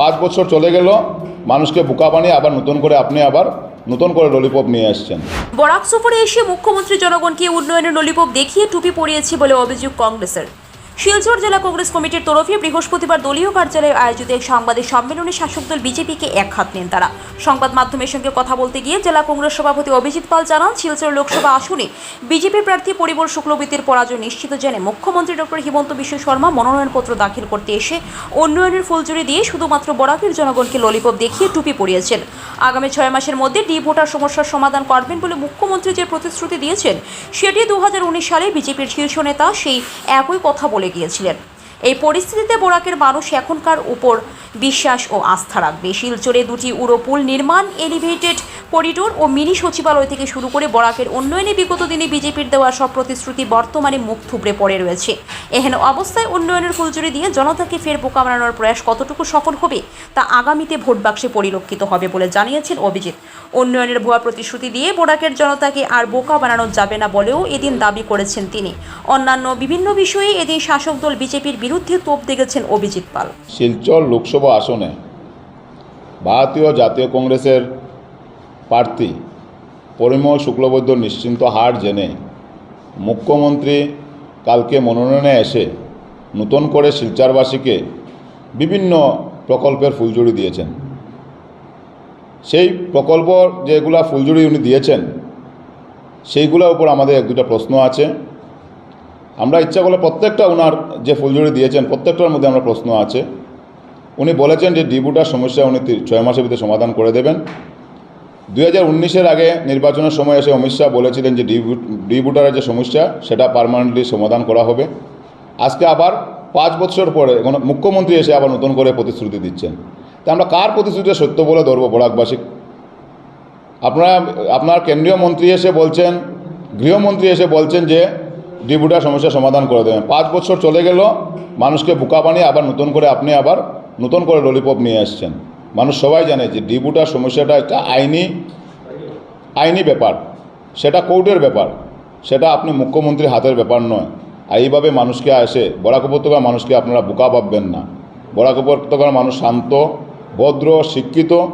পাঁচ বছর চলে গেল, মানুষকে বোকা বানিয়ে আবার নতুন করে আপনি আবার নতুন করে ললিপপ নিয়ে আসছেন। বরাক সফরে এসে মুখ্যমন্ত্রী জনগণকে উন্নয়নের ললিপপ দেখিয়ে টুপি পরিয়েছে বলে অভিযোগ কংগ্রেসের। শিলচর জেলা কংগ্রেস কমিটির তরফে বৃহস্পতিবার দলীয় কার্যালয়ে আয়োজিত এক সাংবাদিক সম্মেলনে শাসক দল বিজেপিকে এক হাত নেন তারা। সংবাদ মাধ্যমের সঙ্গে কথা বলতে গিয়ে জেলা কংগ্রেস সভাপতি অভিজিৎ পাল জানান, শিলচর লোকসভা আসনে বিজেপি প্রার্থী পরিমল শুক্লবৈদ্যের পরাজয় নিশ্চিত জেনে মুখ্যমন্ত্রী ডক্টর হিমন্ত বিশ্ব শর্মা মনোনয়নপত্র দাখিল করতে এসে উন্নয়নের ফুলজুরি দিয়ে শুধুমাত্র বরাকের জনগণকে ললিপপ দেখিয়ে টুপি পরিয়েছেন। আগামী ছয় মাসের মধ্যে ডি ভোটার সমস্যার সমাধান করবেন বলে মুখ্যমন্ত্রী যে প্রতিশ্রুতি দিয়েছেন, সেটি দু হাজার উনিশ সালে বিজেপির শীর্ষ নেতা সেই একই কথা বলে গিয়েছিলেন। এই পরিস্থিতিতে বোরাকের মানুষ এখনকার উপর বিশ্বাস ও আস্থা রাখবে। শিলচরে দুটি উড়োপুল নির্মাণ, এলিভেটেড করিডোর ও মিনি সচিবালয় থেকে শুরু করে বরাকের উন্নয়নে বিগত দিনে বিজেপির দেওয়া সব প্রতিশ্রুতি বর্তমানে মুখ থুবড়ে পড়ে রয়েছে। এহেন অবস্থায় উন্নয়নের ফুলজুরি দিয়ে জনতাকে ফের বোকা বানানোর প্রয়াস কতটুকু সফল হবে, তা আগামীতে ভোট বাক্সে পরিলক্ষিত হবে বলে জানিয়েছেন অভিজিৎ। উন্নয়নের ভুয়া প্রতিশ্রুতি দিয়ে বোরাকের জনতাকে আর বোকা বানানো যাবে না বলেও এদিন দাবি করেছেন তিনি। অন্যান্য বিভিন্ন বিষয়ে এদিন শাসক দল বিজেপির বিরুদ্ধে তোপ দেখেছেন অভিজিৎ পাল। শিলচর লোকসভা আসনে ভারতীয় জাতীয় কংগ্রেসের প্রার্থী পরিমল শুক্লবৈদ্য নিশ্চিন্ত হার জেনে মুখ্যমন্ত্রী কালকে মনোনয়নে এসে নতুন করে শিলচরবাসীকে বিভিন্ন প্রকল্পের ফুলজুড়ি দিয়েছেন। সেই প্রকল্প যেগুলা ফুলজুড়ি উনি দিয়েছেন সেইগুলোর উপর আমাদের এক দুটা প্রশ্ন আছে। আমরা ইচ্ছা করলে প্রত্যেকটা ওনার যে ফুলঝুরি দিয়েছেন, প্রত্যেকটার মধ্যে আমরা প্রশ্ন আছে। উনি বলেছেন যে ডিবুটার সমস্যা উনি ছয় মাসের ভিতরে সমাধান করে দেবেন। দুই হাজার উনিশের আগে নির্বাচনের সময় এসে অমিত শাহ বলেছিলেন যে ডিবু- ডিবুটারের যে সমস্যা, সেটা পারমানেন্টলি সমাধান করা হবে। আজকে আবার পাঁচ বছর পরে মুখ্যমন্ত্রী এসে আবার নতুন করে প্রতিশ্রুতি দিচ্ছেন। তা আমরা কার প্রতিশ্রুতি সত্য বলে ধরবো বরাকবাসী? আপনারা আপনার কেন্দ্রীয় মন্ত্রী এসে বলছেন, গৃহমন্ত্রী এসে বলছেন যে ডিবুটার সমস্যা সমাধান করে দেবেন। পাঁচ বছর চলে গেল, মানুষকে বোকা বানিয়ে আবার নতুন করে আপনি আবার নতুন করে ললিপপ নিয়ে আসছেন। মানুষ সবাই জানে যে ডিবুটার সমস্যাটা একটা আইনি আইনি ব্যাপার। সেটা কোর্টের ব্যাপার। সেটা আপনি মুখ্যমন্ত্রীর হাতের ব্যাপার নয়। আর এইভাবে মানুষকে আসে, বরাক উপত্যকার মানুষকে আপনারা বোকা ভাববেন না। বরাক উপত্যকার মানুষ শান্ত, ভদ্র, শিক্ষিত।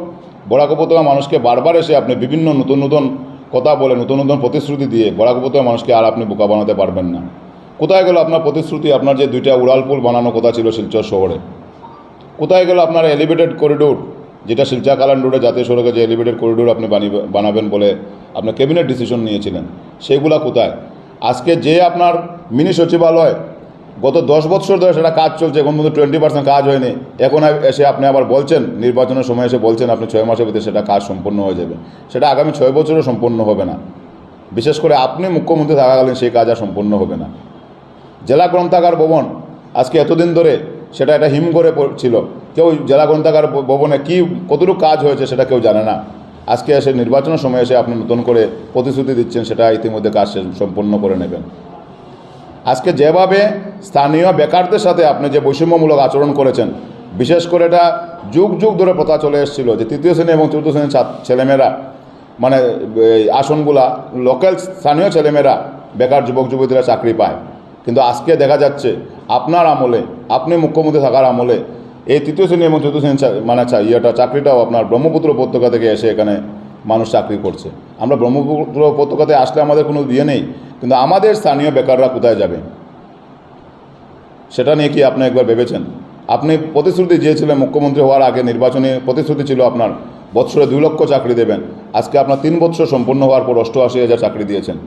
বরাক উপত্যকার মানুষকে বারবার এসে আপনি বিভিন্ন নতুন নতুন কথা বলে নতুন নতুন প্রতিশ্রুতি দিয়ে বরাক উপত্যকার মানুষকে আর আপনি বোকা বানাতে পারবেন না। কোথায় গেল আপনার প্রতিশ্রুতি? আপনার যে দুইটা উড়ালপুল বানানো কথা ছিল শিলচর শহরে। কোথায় গেল আপনার এলিভেটেড করিডোর যেটা শিলচা কালান রোডে জাতীয় সড়কে যে এলিভেটেড করিডোর আপনি বানাবেন বলে আপনার ক্যাবিনেট ডিসিশন নিয়েছিলেন সেইগুলা কোথায়? আজকে যে আপনার মিনি সচিবালয় গত দশ বছর ধরে সেটা কাজ চলছে, এখন পর্যন্ত টোয়েন্টি পার্সেন্ট কাজ হয়নি। এখন এসে আপনি আবার বলছেন, নির্বাচনের সময় এসে বলছেন আপনি ছয় মাসের ভিতরে সেটা কাজ সম্পন্ন হয়ে যাবে। সেটা আগামী ছয় বছরও সম্পন্ন হবে না। বিশেষ করে আপনি মুখ্যমন্ত্রী থাকাকালীন সেই কাজ আর সম্পন্ন হবে না। জেলা গ্রন্থাগার ভবন, আজকে এতদিন ধরে সেটা একটা হিম করে পড়- ছিল। কেউ জেলা গ্রন্থাগার ভবনে কী, কতটুকু কাজ হয়েছে সেটা কেউ জানে না। আজকে এসে নির্বাচনের সময় এসে আপনি নতুন করে প্রতিশ্রুতি দিচ্ছেন, সেটা ইতিমধ্যে কাজ সম্পন্ন করে নেবেন। আজকে যেভাবে স্থানীয় বেকারদের সাথে আপনি যে বৈষম্যমূলক আচরণ করেছেন, বিশেষ করে এটা যুগ যুগ ধরে প্রথা চলে এসেছিল যে তৃতীয় শ্রেণি এবং চতুর্থ শ্রেণির ছেলেমেয়েরা মানে আসনগুলা লোকাল স্থানীয় ছেলেমেয়েরা বেকার যুবক যুবতীরা চাকরি পায়। কিন্তু আজকে দেখা যাচ্ছে আপনার আমলে, আপনি মুখ্যমন্ত্রী থাকার আমলে এই তৃতীয় শ্রেণি এবং চতুর্থ শ্রেণির মানে ইয়েটা, চাকরিটাও আপনার ব্রহ্মপুত্র উপত্যকা থেকে এসে এখানে মানুষ চাকরি করছে। আমরা ব্রহ্মপুত্র উপত্যকাতে আসলে আমাদের কোনো ইয়ে নেই, কিন্তু আমাদের স্থানীয় বেকাররা কোথায় যাবে? সেটা নিয়ে কি আপনি একবার ভেবেছেন? আপনি প্রতিশ্রুতি দিয়েছিলেন মুখ্যমন্ত্রী হওয়ার আগে নির্বাচনী প্রতিশ্রুতি ছিল আপনার বছরে দুই লক্ষ চাকরি দেবেন। আজকে আপনার তিন বছর সম্পূর্ণ হওয়ার পর অষ্টআশি হাজার চাকরি দিয়েছেন।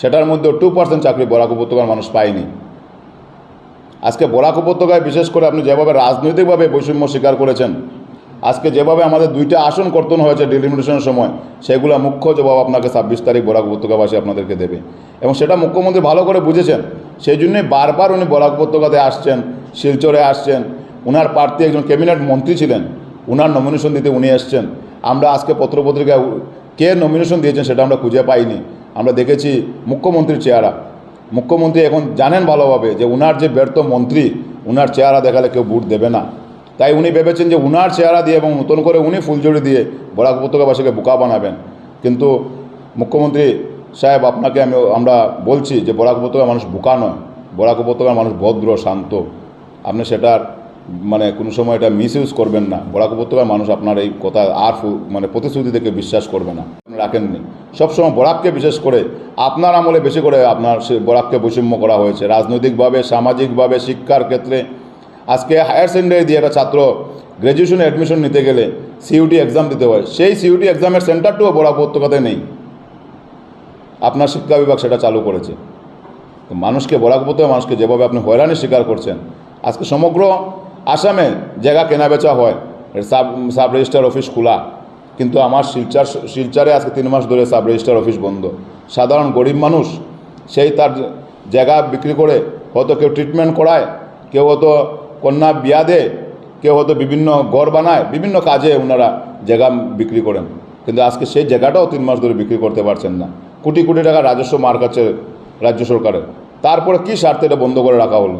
সেটার মধ্যে টু পার্সেন্ট চাকরি বরাক উপত্যকার মানুষ পায়নি। আজকে বরাক উপত্যকায় বিশেষ করে আপনি যেভাবে রাজনৈতিকভাবে বৈষম্য স্বীকার করেছেন আজকে যেভাবে আমাদের দুইটা আসন কর্তন হয়েছে ডিলিমিটেশনের সময়, সেগুলো মুখ্য জবাব আপনাকে ছাব্বিশ তারিখ বরাক উপত্যকাবাসী আপনাদেরকে দেবে। এবং সেটা মুখ্যমন্ত্রী ভালো করে বুঝেছেন। সেই জন্যই বারবার উনি বরাক উপত্যকাতে আসছেন, শিলচরে আসছেন। উনার প্রার্থী একজন ক্যাবিনেট মন্ত্রী ছিলেন। উনার নমিনেশন দিতে উনি এসছেন। আমরা আজকে পত্রপত্রিকায় কে নমিনেশন দিয়েছেন সেটা আমরা খুঁজে পাইনি। আমরা দেখেছি মুখ্যমন্ত্রীর চেহারা। মুখ্যমন্ত্রী এখন জানেন ভালোভাবে যে উনার যে ব্যর্থ মন্ত্রী, উনার চেহারা দেখালে কেউ ভোট দেবে না। তাই উনি ভেবেছেন যে উনার চেহারা দিয়ে এবং নতুন করে উনি ফুলজড়ি দিয়ে বরাক উপত্যকাবাসীকে বোকা বানাবেন। কিন্তু মুখ্যমন্ত্রী সাহেব, আপনাকে আমি, আমরা বলছি যে বরাক উপত্যকার মানুষ বোকা নয়। বরাক উপত্যকার মানুষ ভদ্র, শান্ত। আপনি সেটার মানে কোনো সময় এটা মিস ইউজ করবেন না। বরাক উপত্যকার মানুষ আপনার এই কথা আর মানে প্রতিশ্রুতি থেকে বিশ্বাস করবে না। রাখেননি। সবসময় বরাককে বিশেষ করে আপনার আমলে বেশি করে আপনার সে বরাককে বৈষম্য করা হয়েছে। রাজনৈতিকভাবে, সামাজিকভাবে, শিক্ষার ক্ষেত্রে আজকে হায়ার সেকেন্ডারি দিয়ে একটা ছাত্র গ্র্যাজুয়েশনে অ্যাডমিশন নিতে গেলে সিইউটি এক্সাম দিতে হয়। সেই সিইউটি এক্সামের সেন্টারটিও বরাক উপত্যকাতে নেই। আপনার শিক্ষা বিভাগ সেটা চালু করেছে। মানুষকে বরাক উপত্যকা মানুষকে যেভাবে আপনি হয়রানি স্বীকার করছেন, আজকে সমগ্র আসামে জায়গা কেনা বেচা হয় সাব সাব রেজিস্ট্রার অফিস খোলা। কিন্তু আমার শিলচার, শিলচারে আজকে তিন মাস ধরে সাব রেজিস্ট্রার অফিস বন্ধ। সাধারণ গরিব মানুষ সেই তার জায়গা বিক্রি করে হয়তো কেউ ট্রিটমেন্ট করায়, কেউ হয়তো কন্যা বিয়া দেয় কেউ হয়তো বিভিন্ন গড় বানায়, বিভিন্ন কাজে ওনারা জায়গা বিক্রি করেন। কিন্তু আজকে সেই জায়গাটাও তিন মাস ধরে বিক্রি করতে পারছেন না। কোটি কোটি টাকা রাজস্ব মার কাছে রাজ্য সরকারের। তারপরে কী স্বার্থে এটা বন্ধ করে রাখা হলো?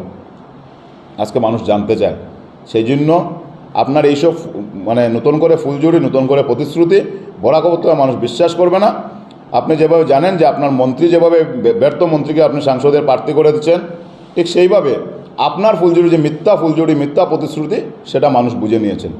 আজকে মানুষ জানতে চায়। সেই জন্য আপনার এইসব মানে নতুন করে ফুলজুরি নতুন করে প্রতিশ্রুতি বরাক উপত্যকার মানুষ বিশ্বাস করবে না। আপনি যেভাবে জানেন যে আপনার মন্ত্রী যেভাবে ব্যর্থ মন্ত্রীকে আপনি সাংসদের প্রার্থী করে দিচ্ছেন, ঠিক সেইভাবে আপনার ফুলজুড়ি যে মিথ্যা ফুলজুরি মিথ্যা প্রতিশ্রুতি সেটা মানুষ বুঝে নিয়েছেন।